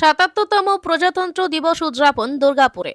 সাতাত্তরতম প্রজাতন্ত্র দিবস উদযাপন দুর্গাপুরে।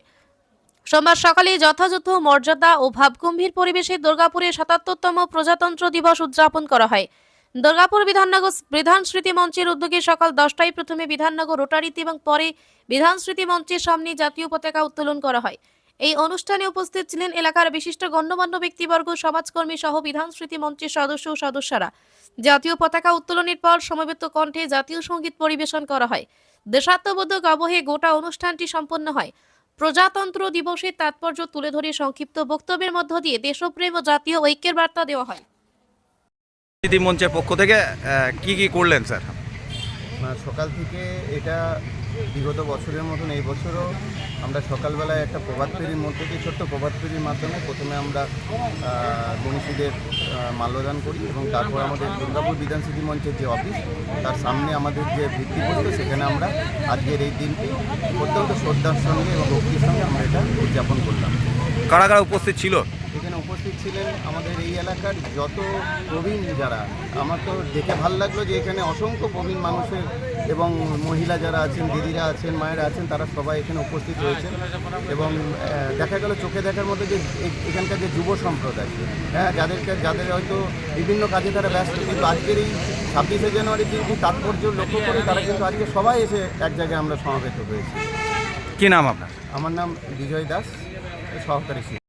সোমবার সকালে যথাযথ মর্যাদা ও ভাবগম্ভীর পরিবেশে দুর্গাপুরে সাতাত্তরতম প্রজাতন্ত্র দিবস উদযাপন করা হয়। দুর্গাপুর বিধাননগর বিধান স্মৃতি মঞ্চের উদ্যোগে সকাল দশটায় প্রথমে বিধাননগর রোটারিতে এবং পরে বিধান স্মৃতি মঞ্চের সামনে জাতীয় পতাকা উত্তোলন করা হয়। এই অনুষ্ঠানে উপস্থিত ছিলেন এলাকার বিশিষ্ট গণ্যমান্য ব্যক্তিবর্গ, সমাজকর্মী সহ বিধান স্মৃতি মঞ্চের সদস্য ও সদস্যরা। জাতীয় পতাকা উত্তোলনের পর সমবেত কণ্ঠে জাতীয় সংগীত পরিবেশন করা হয়। দেশাত্মবোধক আবহে গোটা অনুষ্ঠানটি সম্পন্ন হয়। প্রজাতন্ত্র দিবসের তাৎপর্য তুলে ধরে সংক্ষিপ্ত বক্তব্যের মধ্য দিয়ে দেশপ্রেম ও জাতীয় ঐক্যের বার্তা দেওয়া হয়। মঞ্চের পক্ষ থেকে কি কি করলেন, স্যার? সকাল থেকে এটা বিগত বছরের মতন, এই বছরও আমরা সকালবেলায় একটা প্রভাত ফেরির মধ্যে দিয়ে ছোট্ট প্রভাত ফেরির মাধ্যমে প্রথমে আমরা মনীষীদের মাল্যদান করি এবং তারপর আমাদের দুর্গাপুর বিধানসভা মঞ্চের যে অফিস, তার সামনে আমাদের যে ভিত্তিপ্রস্তর, সেখানে আমরা আজকের এই দিনটি অত্যন্ত শ্রদ্ধার সঙ্গে এবং ভক্তির সঙ্গে আমরা এটা উদযাপন করলাম। কারা কারা উপস্থিত ছিল? উপস্থিত ছিলেন আমাদের এই এলাকার যত প্রবীণ যারা আমার তো দেখে ভালো লাগল যে এখানে অসংখ্য প্রবীণ মানুষের এবং মহিলা যারা আছেন দিদিরা আছেন মায়েরা আছেন তারা সবাই এখানে উপস্থিত হয়েছেন এবং দেখা গেল চোখে দেখার মধ্যে যে এখানকার যে যুব সম্প্রদায় হ্যাঁ যাদেরকে যাদের হয়তো বিভিন্ন কাজে তারা ব্যস্ত কিন্তু আজকের এই ছাব্বিশে জানুয়ারি দিনটি তাৎপর্য লক্ষ্য করে তারা কিন্তু আজকে সবাই এসে এক জায়গায় আমরা সমাবেত হয়েছি। কি নাম আপনার? আমার নাম বিজয় দাস সহকারী